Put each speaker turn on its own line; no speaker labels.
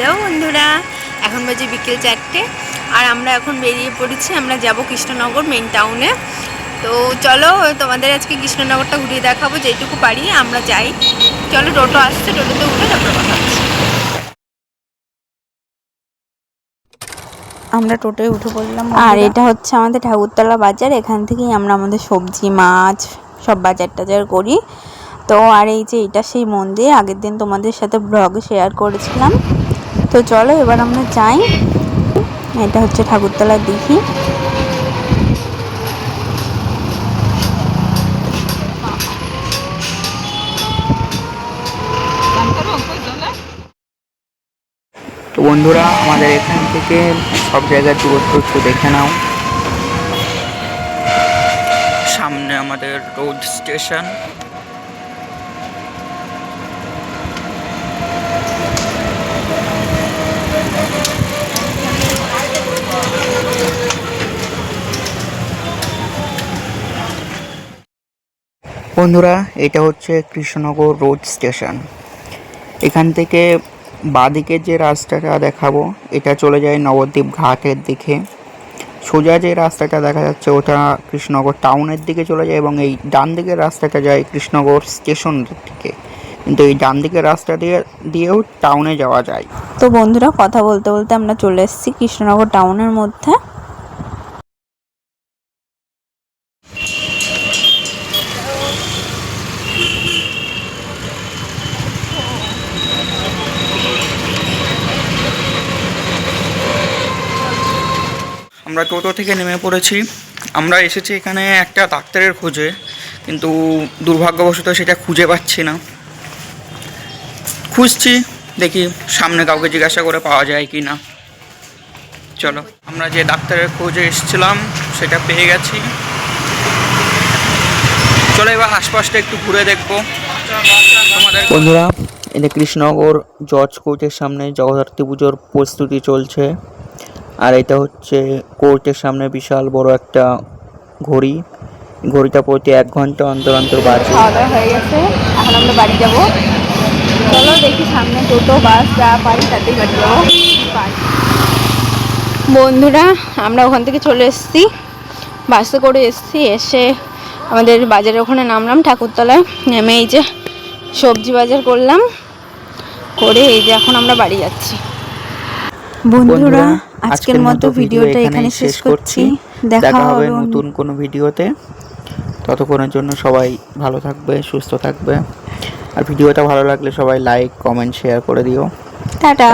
Hello বন্ধুরা এখন বাজে বিকেল চারটে আর আমরা এখন বেরিয়ে পড়েছি আমরা যাব কৃষ্ণনগর মেন টাউনে তো চলো তোমাদের আজকে কৃষ্ণনগরটা ঘুরিয়ে দেখাবো যেটুকু পারি আমরা যাই। চলো টোটো আসছে টোটোতে উঠে তারপর কথা হচ্ছে।
আমরা টোটোয় উঠে পড়লাম
আর এটা হচ্ছে আমাদের ঠাকুরতলা বাজার এখান থেকেই আমরা আমাদের সবজি মাছ সব বাজার টাজার করি। তো আর এই যে এটা সেই মন্দির আগের দিন তোমাদের সাথে ব্লগে শেয়ার করেছিলাম। তো চলো, এবার আমরা যাই। এটা হচ্ছে ঠাকুরতলা দিঘি।
তো বন্ধুরা, আমাদের এখান থেকে সব জায়গার দূরত্ব একটু দেখে নাও। সামনে আমাদের রোড স্টেশন। বন্ধুরা, এটা হচ্ছে কৃষ্ণনগর রোড স্টেশন। এখান থেকে বাঁদিকে যে রাস্তাটা দেখাবো, এটা চলে যায় নবদ্বীপ ঘাটের দিকে। সোজা যে রাস্তাটা দেখা যাচ্ছে, ওটা কৃষ্ণনগর টাউনের দিকে চলে যায় এবং এই ডান দিকের রাস্তাটা যায় কৃষ্ণনগর স্টেশনের দিকে। কিন্তু এই ডান দিকের রাস্তা দিয়ে, দিয়েও টাউনে যাওয়া যায়।
তো বন্ধুরা, কথা বলতে বলতে আমরা চলে এসেছি কৃষ্ণনগর টাউনের মধ্যে।
আমরা টোটো থেকে নেমে পড়েছি। আমরা এসেছি এখানে একটা ডাক্তারের খোঁজে, কিন্তু দুর্ভাগ্যবশত সেটা খুঁজে পাচ্ছি না। খুঁজছি, দেখি সামনে কাউকে জিজ্ঞাসা করে পাওয়া যায় কি না। চলো, আমরা যে ডাক্তারের খোঁজে এসেছিলাম, সেটা পেয়ে গেছি। চলো এবার আশপাশটা একটু ঘুরে দেখব। বন্ধুরা এটা কৃষ্ণনগর জজ কোর্টের সামনে জগদ্ধাত্রী পুজোর প্রস্তুতি চলছে। আর এটা হচ্ছে কোর্টের সামনে বিশাল বড় একটা ঘড়ি। ঘড়িটা প্রতি এক ঘণ্টা অন্তর অন্তর বাজে।
খাওয়া দাওয়া হয়ে গেছে, এখন আমরা বাড়ি যাব। চলো দেখি সামনে টোটো, বাস, যা পারি তাতেই বাড়ি যাব। বন্ধুরা, আমরা ওখান থেকে চলে এসেছি। বাসে করে এসেছি, এসে আমাদের বাজারের ওখানে নামলাম, ঠাকুরতলায়। নেমে এই যে সবজি বাজার করলাম। করে এই যে এখন আমরা বাড়ি যাচ্ছি। বন্ধুরা আজকের মতো ভিডিওটা এখানে শেষ করছি।
দেখা হবে নতুন কোনো ভিডিওতে। ততক্ষণের জন্য সবাই ভালো থাকবে সুস্থ থাকবে। আর ভিডিওটা ভালো লাগলে সবাই লাইক কমেন্ট শেয়ার করে দিও। টাটা।